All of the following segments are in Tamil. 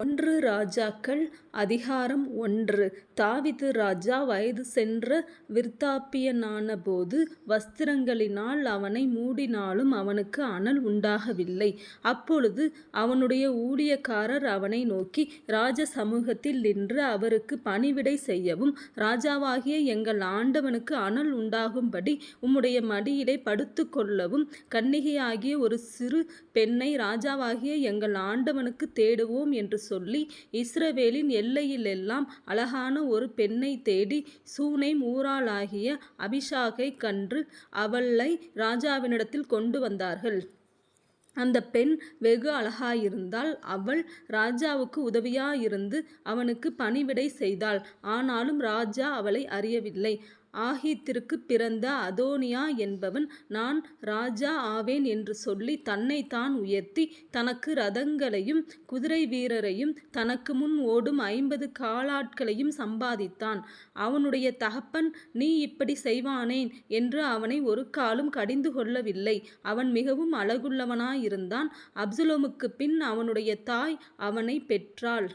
ஒன்று ராஜாக்கள் அதிகாரம் ஒன்று தாவீது ராஜா வயது சென்ற விருத்தாப்பியனானபோது வஸ்திரங்களினால் அவனை மூடினாலும் அவனுக்கு அனல் உண்டாகவில்லை. அப்பொழுது அவனுடைய ஊழியக்காரர் அவனை நோக்கி ராஜ சமூகத்தில் நின்று அவருக்கு பணிவிடை செய்யவும் ராஜாவாகிய எங்கள் ஆண்டவனுக்கு அனல் உண்டாகும்படி உம்முடைய மடியிலே படுத்துக்கொள்ளவும் கன்னிகையாகிய ஒரு சிறு பெண்ணை ராஜாவாகிய எங்கள் ஆண்டவனுக்கு தேடுவோம் என்று சொல்லி இஸ்ரவேலின் எல்லையிலெல்லாம் அழகான ஒரு பெண்ணை தேடி சூனை ஊராளாகிய அபிஷாகைக் கண்டு அவளை ராஜாவினிடத்தில் கொண்டு வந்தார்கள். அந்த பெண் வெகு அழகாயிருந்தால் அவள் ராஜாவுக்கு உதவியாயிருந்து அவனுக்கு பணிவிடை செய்தாள். ஆனாலும் ராஜா அவளை அறியவில்லை. ஆகீத்திற்குப் பிறந்த அதோனியா என்பவன் நான் ராஜா ஆவேன் என்று சொல்லித் தன்னைத்தான் உயர்த்தி தனக்கு ரதங்களையும் குதிரை வீரரையும் தனக்கு முன் ஓடும் ஐம்பது காலாட்களையும் சம்பாதித்தான். அவனுடைய தகப்பன் நீ இப்படி செய்வானேன்? என்று அவனை ஒரு காலும் கடிந்து கொள்ளவில்லை. அவன் மிகவும் அழகுள்ளவனாயிருந்தான். அப்சலோமுக்குப்பின் அவனுடைய தாய் அவனைப் பெற்றாள்.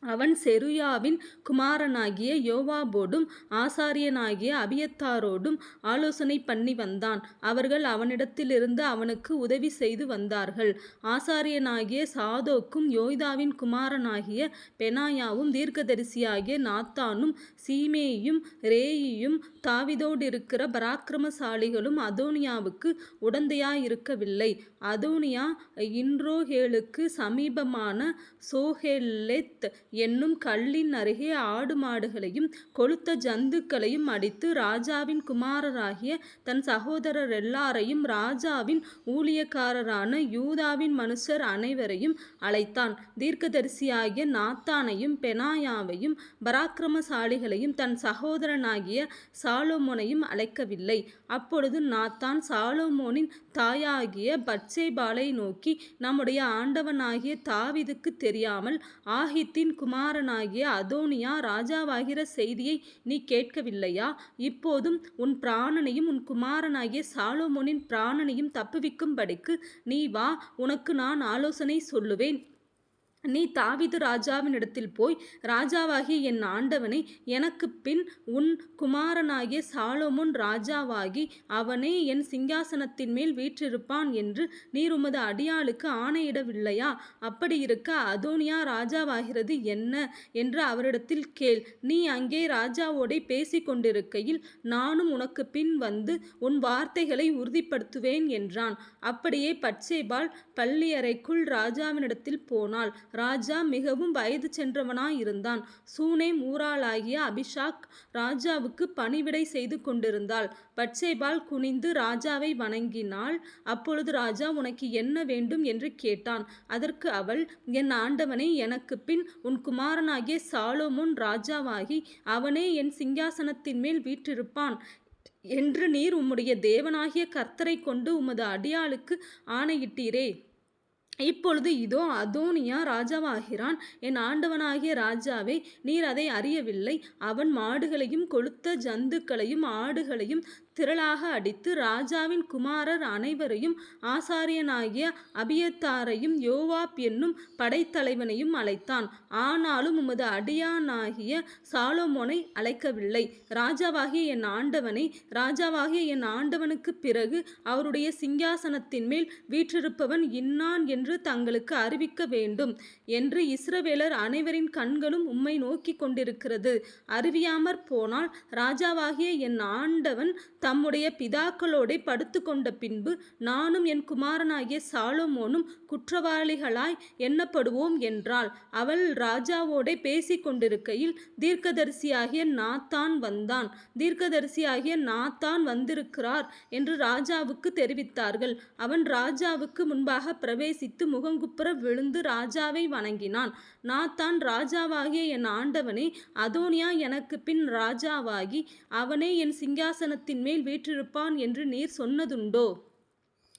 அவன் செருயாவின் குமாரனாகிய யோவாபோடும் ஆசாரியனாகிய அபியத்தாரோடும் ஆலோசனை பண்ணி வந்தான். அவர்கள் அவனிடத்திலிருந்து அவனுக்கு உதவி செய்து வந்தார்கள். ஆசாரியனாகிய சாதோக்கும் யோய்தாவின் குமாரனாகிய பெனாயாவும் தீர்க்கதரிசியாகிய நாத்தானும் சீமேயும் ரேயியும் தாவிதோடு இருக்கிற பராக்கிரமசாலிகளும் அதோனியாவுக்கு உடந்தையாயிருக்கவில்லை. அதோனியா இன்ரோஹேலுக்கு சமீபமான சோஹெல்லெத் என்னும் கல்லின் அருகே ஆடு மாடுகளையும் கொழுத்த ஜந்துக்களையும் அடித்து ராஜாவின் குமாரராகிய தன் சகோதரர் எல்லாரையும் ராஜாவின் ஊழியக்காரரான யூதாவின் மனுஷர் அனைவரையும் அழைத்தான். தீர்க்கதரிசியாகிய நாத்தானையும் பெனாயாவையும் பராக்கிரமசாலிகளையும் தன் சகோதரனாகிய சாலோமோனையும் அழைக்கவில்லை. அப்பொழுது நாத்தான் சாலோமோனின் தாயாகிய பத்சேபாளை நோக்கி நம்முடைய ஆண்டவனாகிய தாவிதுக்கு தெரியாமல் ஆஹித்தின் குமாரனாகிய அதோனியா ராஜாவாகிற செய்தியை நீ கேட்கவில்லையா? இப்போதும் உன் பிராணனையும் உன் குமாரனாகிய சாலோமோனின் பிராணனையும் தப்புவிக்கும்படிக்கு நீ வா உனக்கு நான் ஆலோசனை சொல்லுவேன். நீ தாவிது ராஜாவினிடத்தில் போய் ராஜாவாகிய என் ஆண்டவனை எனக்கு பின் உன் குமாரனாகிய சாலோமுன் ராஜாவாகி அவனே என் சிங்காசனத்தின் மேல் வீற்றிருப்பான் என்று நீர் உமது அடியாளுக்கு ஆணையிடவில்லையா? அப்படி இருக்க அதோனியா ராஜாவாகிறது என்ன? என்று அவரிடத்தில் கேள். நீ அங்கே ராஜாவோடை பேசிக்கொண்டிருக்கையில் கொண்டிருக்கையில் நானும் உனக்குப்பின் வந்து உன் வார்த்தைகளை உறுதிப்படுத்துவேன் என்றான். அப்படியே பட்சேபால் பள்ளியறைக்குள் ராஜாவினிடத்தில் போனாள். ராஜா மிகவும் வயது சென்றவனாயிருந்தான். சூனேம் ஊராளாகிய அபிஷாக் ராஜாவுக்கு பணிவிடை செய்து கொண்டிருந்தாள். பச்சைபால் குனிந்து ராஜாவை வணங்கினாள். அப்பொழுது ராஜா உனக்கு என்ன வேண்டும்? என்று கேட்டான். அதற்கு அவள் என் ஆண்டவனே எனக்குப்பின் உன் குமாரனாகிய சாலொமோன் ராஜாவாகி அவனே என் சிங்காசனத்தின் மேல் வீற்றிருப்பான் என்று நீர் உம்முடைய தேவனாகிய கர்த்தரை கொண்டு உமது அடியாளுக்கு ஆணையிட்டீரே. இப்பொழுது இதோ அதோனியா ராஜாவாகிறான். என் ஆண்டவனாகிய ராஜாவே நீர் அதை அறியவில்லை. அவன் மாடுகளையும் கொழுத்த ஜந்துக்களையும் ஆடுகளையும் திரளாக அடித்து ராஜாவின் குமாரர் அனைவரையும் ஆசாரியனாகிய அபியத்தாரையும் யோவாப் என்னும் படைத்தலைவனையும் அழைத்தான். ஆனாலும் உமது அடியானாகிய சாலோமோனை அழைக்கவில்லை. ராஜாவாகிய என் ஆண்டவனை ராஜாவாகிய என் ஆண்டவனுக்குப் பிறகு அவருடைய சிங்காசனத்தின்மேல் வீற்றிருப்பவன் இன்னான் என்று தங்களுக்கு அறிவிக்க வேண்டும் என்று இஸ்ரவேலர் அனைவரின் கண்களும் உம்மை நோக்கிக் கொண்டிருக்கிறது. அறிவியாமற் போனால் ராஜாவாகிய என் ஆண்டவன் தம்முடைய பிதாக்களோடே படுத்துக்கொண்ட பின்பு நானும் என் குமாரனாகிய சாலோமோனும் குற்றவாளிகளாய் எண்ணப்படுவோம் என்றாள். அவள் ராஜாவோடே பேசிக் கொண்டிருக்கையில் தீர்க்கதரிசியாகிய நாத்தான் வந்தான். தீர்க்கதரிசியாகிய நாத்தான் வந்திருக்கிறார் என்று ராஜாவுக்கு தெரிவித்தார்கள். அவன் ராஜாவுக்கு முன்பாக பிரவேசித்து முகங்குப்புற விழுந்து ராஜாவை வணங்கினான். நாத்தான் ராஜாவாகிய என் ஆண்டவனே அதோனியா எனக்கு பின் ராஜாவாகி அவனே என் சிங்காசனத்தின் மேல் வீற்றிருப்பான் என்று நீர் சொன்னதுண்டோ?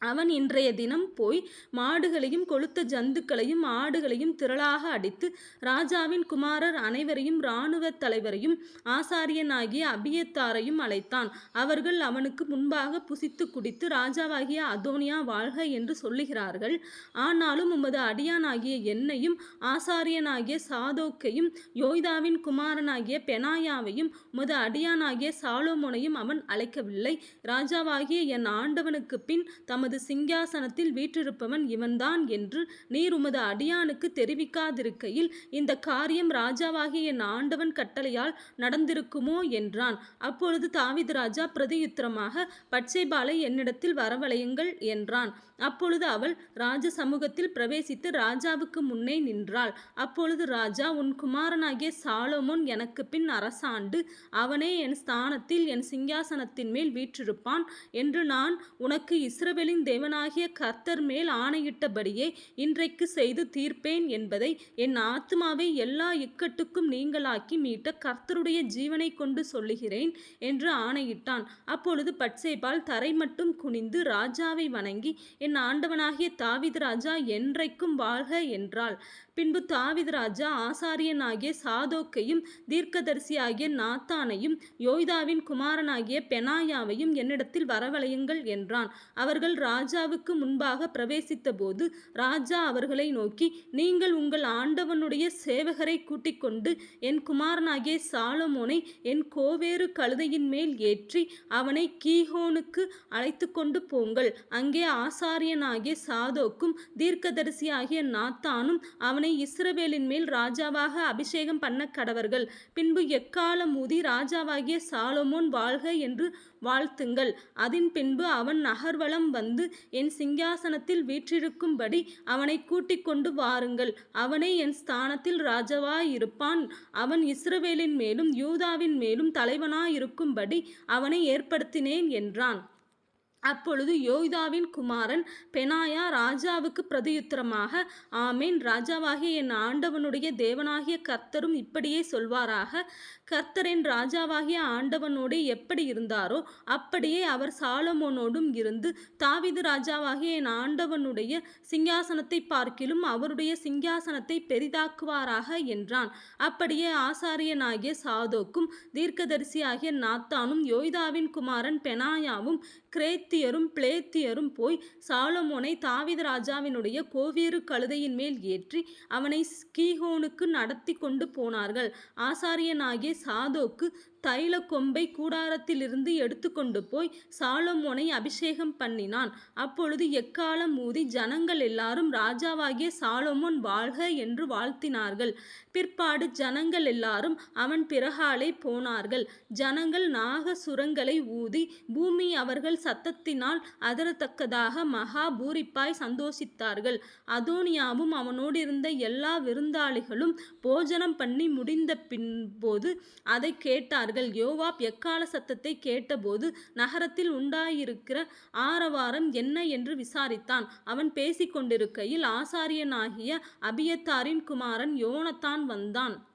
அவன் இன்றைய தினம் போய் மாடுகளையும் கொழுத்த ஜந்துக்களையும் ஆடுகளையும் திரளாக அடித்து ராஜாவின் குமாரர் அனைவரையும் இராணுவ தலைவரையும் ஆசாரியனாகிய அபியத்தாரையும் அழைத்தான். அவர்கள் அவனுக்கு முன்பாக புசித்து குடித்து ராஜாவாகிய அதோனியா வாழ்க என்று சொல்லுகிறார்கள். ஆனாலும் உமது அடியானாகிய என்னையும் ஆசாரியனாகிய சாதோக்கையும் யோய்தாவின் குமாரனாகிய பெனாயாவையும் உமது அடியானாகிய சாலோமோனையும் அவன் அழைக்கவில்லை. ராஜாவாகிய என் ஆண்டவனுக்கு பின் தமது சிங்காசனத்தில் வீற்றிருப்பவன் இவன்தான் என்று நீர் உமது அடியானுக்கு தெரிவிக்காதிருக்கையில் இந்த காரியம் ராஜாவாகிய என் ஆண்டவன் கட்டளையால் நடந்திருக்குமோ என்றான். அப்பொழுது தாவீது ராஜா பிரதியுத்திரமாக பட்சேபாலை என்னிடத்தில் வரவழையுங்கள் என்றான். அப்பொழுது அவள் ராஜ சமூகத்தில் பிரவேசித்து ராஜாவுக்கு முன்னே நின்றாள். அப்பொழுது ராஜா உன் குமாரனாகிய சாலோமோன் எனக்கு பின் அரசாண்டு அவனே என் ஸ்தானத்தில் என் சிங்காசனத்தின் மேல் வீற்றிருப்பான் என்று நான் உனக்கு இஸ்ரவேலின் தேவனாகிய கர்த்தர் மேல் ஆணையிட்டபடியே இன்றைக்கு செய்து தீர்ப்பேன் என்பதை என் ஆத்மாவை எல்லா இக்கட்டுக்கும் நீங்களாக்கி மீட்ட கர்த்தருடைய ஜீவனை கொண்டு சொல்லுகிறேன் என்று ஆணையிட்டான். அப்பொழுது பட்சேபால் தரை மட்டும் குனிந்து ராஜாவை வணங்கி என் ஆண்டவனாகிய தாவீது ராஜா என்றைக்கும் வாழ்க என்றாள். பின்பு தாவிதராஜா ஆசாரியனாகிய சாதோக்கையும் தீர்க்கதரிசியாகிய நாத்தானையும் யோய்தாவின் குமாரனாகிய பெனாயாவையும் என்னிடத்தில் வரவழையுங்கள் என்றான். அவர்கள் ராஜாவுக்கு முன்பாக பிரவேசித்தபோது ராஜா அவர்களை நோக்கி நீங்கள் உங்கள் ஆண்டவனுடைய சேவகரை கூட்டிக் கொண்டு என் குமாரனாகிய சாலமோனை என் கோவேறு கழுதையின் மேல் ஏற்றி அவனை கீஹோனுக்கு அழைத்து கொண்டு போங்கள். அங்கே ஆசாரியனாகிய சாதோக்கும் தீர்க்கதரிசியாகிய நாத்தானும் அவனை இஸ்ரவேலின் மேல் ராஜாவாக அபிஷேகம் பண்ண கடவர்கள். பின்பு எக்காலம் ஊதி ராஜாவாகிய சாலமோன் வாழ்க என்று வாழ்த்துங்கள். அதன் பின்பு அவன் நகர்வலம் வந்து என் சிங்காசனத்தில் வீற்றிருக்கும்படி அவனை கூட்டிக் கொண்டு வாருங்கள். அவனே என் ஸ்தானத்தில் ராஜாவாயிருப்பான். அவன் இஸ்ரவேலின் மேலும் யூதாவின் மேலும் தலைவனாயிருக்கும்படி அவனை ஏற்படுத்தினேன் என்றான். அப்பொழுது யோய்தாவின் குமாரன் பெனாயா ராஜாவுக்கு பிரதியுத்தரமாக ஆமேன் ராஜாவாகிய என் ஆண்டவனுடைய தேவனாகிய கர்த்தரும் இப்படியே சொல்வாராக கர்த்தரின் ராஜாவாகிய ஆண்டவனோடே எப்படி இருந்தாரோ அப்படியே அவர் சாலமோனோடும் இருந்து தாவிது ராஜாவாகிய என் ஆண்டவனுடைய சிங்காசனத்தை பார்க்கிலும் அவருடைய சிங்காசனத்தை பெரிதாக்குவாராக என்றான். அப்படியே ஆசாரியனாகிய சாதோக்கும் தீர்க்கதரிசியாகிய நாத்தானும் யோய்தாவின் குமாரன் பெனாயாவும் கிரேத்தியரும் பிளேத்தியரும் போய் சாலமோனை தாவித ராஜாவினுடைய கோவேறு கழுதையின் மேல் ஏற்றி அவனை கீஹோனுக்கு நடத்தி கொண்டு போனார்கள். ஆசாரியனாகிய சாதோக்கு தைல கொம்பை கூடாரத்திலிருந்து எடுத்துக்கொண்டு போய் சாலமோனை அபிஷேகம் பண்ணினான். அப்பொழுது எக்காலம் ஊதி ஜனங்கள் எல்லாரும் ராஜாவாகிய சாலமோன் வாழ்க என்று வாழ்த்தினார்கள். பிற்பாடு ஜனங்கள் எல்லாரும் அவன் பிறகாலே போனார்கள். ஜனங்கள் நாக சுரங்களை ஊதி பூமி அவர்கள் சத்தத்தினால் அதரத்தக்கதாக மகா பூரிப்பாய் சந்தோஷித்தார்கள். அதோனியாவும் அவனோடு இருந்த எல்லா விருந்தாளிகளும் போஜனம் பண்ணி முடிந்த பின்போது அதை கேட்டார்கள். யோவாப் எக்கால சத்தத்தை கேட்டபோது நகரத்தில் உண்டாயிருக்கிற ஆரவாரம் என்ன என்று விசாரித்தான். அவன் பேசிக்கொண்டிருக்கையில் ஆசாரியனாகிய அபியத்தாரின் குமாரன் யோனத்தான் வந்தான்.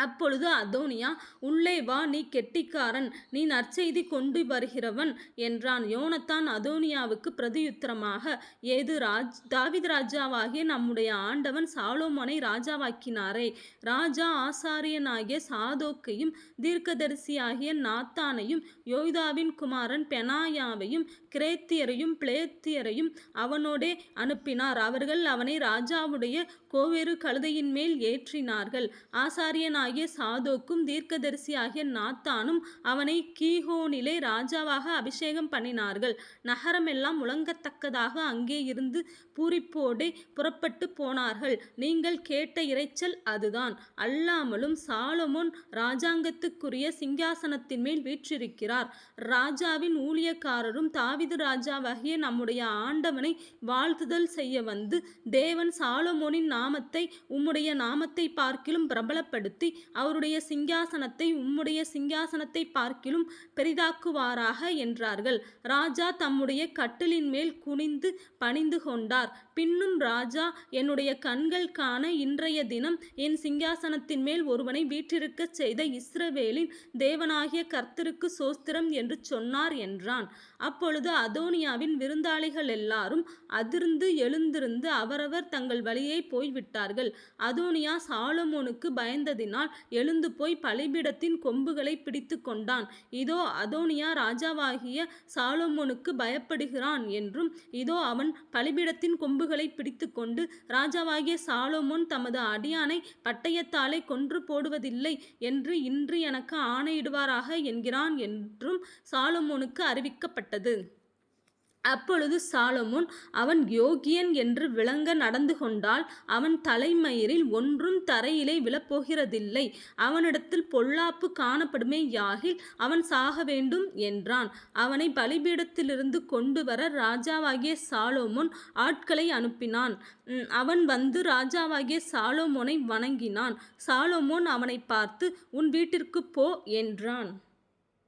அப்பொழுது அதோனியா உள்ளே வா நீ கெட்டிக்காரன் நீ நற்செய்தி கொண்டு வருகிறவன் என்றான். யோனத்தான் அதோனியாவுக்கு பிரதியுத்தரமாக ஏது ராஜ் தாவித் ராஜாவாகிய நம்முடைய ஆண்டவன் சாலோமோனை ராஜாவாக்கினாரே. ராஜா ஆசாரியனாகிய சாதோக்கையும் தீர்க்கதரிசியாகிய நாத்தானையும் யோய்தாவின் குமாரன் பெனாயாவையும் கிரேத்தியரையும் பிளேத்தியரையும் அவனோடே அனுப்பினார். அவர்கள் அவனை ராஜாவுடைய கோவேறு கழுதையின் மேல் ஏற்றினார்கள். ஆசாரியனாகிய சாதோக்கும் தீர்க்கதரிசியாகிய நாத்தானும் அவனை கீஹோனிலே ராஜாவாக அபிஷேகம் பண்ணினார்கள். நகரமெல்லாம் முழங்கத்தக்கதாக அங்கே இருந்து பூரிப்போடே புறப்பட்டு போனார்கள். நீங்கள் கேட்ட இரைச்சல் அதுதான். அல்லாமலும் சாலமோன் ராஜாங்கத்துக்குரிய சிங்காசனத்தின் மேல் வீற்றிருக்கிறார். ராஜாவின் ஊழியக்காரரும் தாவிது ராஜாவாகிய நம்முடைய ஆண்டவனை வாழ்த்துதல் செய்ய வந்து தேவன் சாலமோனின் நாமத்தை உம்முடைய நாமத்தை பார்க்கிலும் பிரபலப்படுத்தி அவருடைய சிங்காசனத்தை உம்முடைய சிங்காசனத்தை பார்க்கிலும் பெரிதாக்குவாராக என்றார்கள். ராஜா தம்முடைய கட்டிலின் மேல் குனிந்து பணிந்து கொண்டார். பின்னும் ராஜா என்னுடைய கண்கள் காண இன்றைய தினம் என் சிங்காசனத்தின் மேல் ஒருவனை வீற்றிருக்கச் செய்த இஸ்ரவேலின் தேவனாகிய கர்த்தருக்கு சோஸ்திரம் என்று சொன்னார் என்றான். அப்பொழுது அதோனியாவின் விருந்தாளிகள் எல்லாரும் அதிர்ந்து எழுந்திருந்து அவரவர் தங்கள் வழியை போய்விட்டார்கள் அதோனியா சாலமோனுக்கு பயந்ததினால் எழுந்து போய் பலிபீடத்தின் கொம்புகளை பிடித்து கொண்டான். இதோ அதோனியா ராஜாவாகிய சாலமோனுக்கு பயப்படுகிறான் என்றும் இதோ அவன் பலிபீடத்தின் கொம்புகள் பிடித்து பிடித்துக்கொண்டு ராஜாவாகிய சாலோமோன் தமது அடியானை பட்டயத்தாலே கொன்று போடுவதில்லை என்று இன்று எனக்கு ஆணையிடுவாராக என்கிறான் என்றும் சாலோமோனுக்கு அறிவிக்கப்பட்டது. அப்பொழுது சாலமோன் அவன் யோகியன் என்று விளங்க நடந்து கொண்டால் அவன் தலைமயிரில் ஒன்றும் தரையிலே விழப்போகிறதில்லை. அவனிடத்தில் பொல்லாப்பு காணப்படுமே யாகில் அவன் சாக வேண்டும் என்றான். அவனை பலிபீடத்திலிருந்து கொண்டு வர ராஜாவாகிய சாலோமோன் ஆட்களை அனுப்பினான். அவன் வந்து ராஜாவாகிய சாலோமோனை வணங்கினான். சாலோமோன் அவனை பார்த்து உன் வீட்டிற்கு போ என்றான்.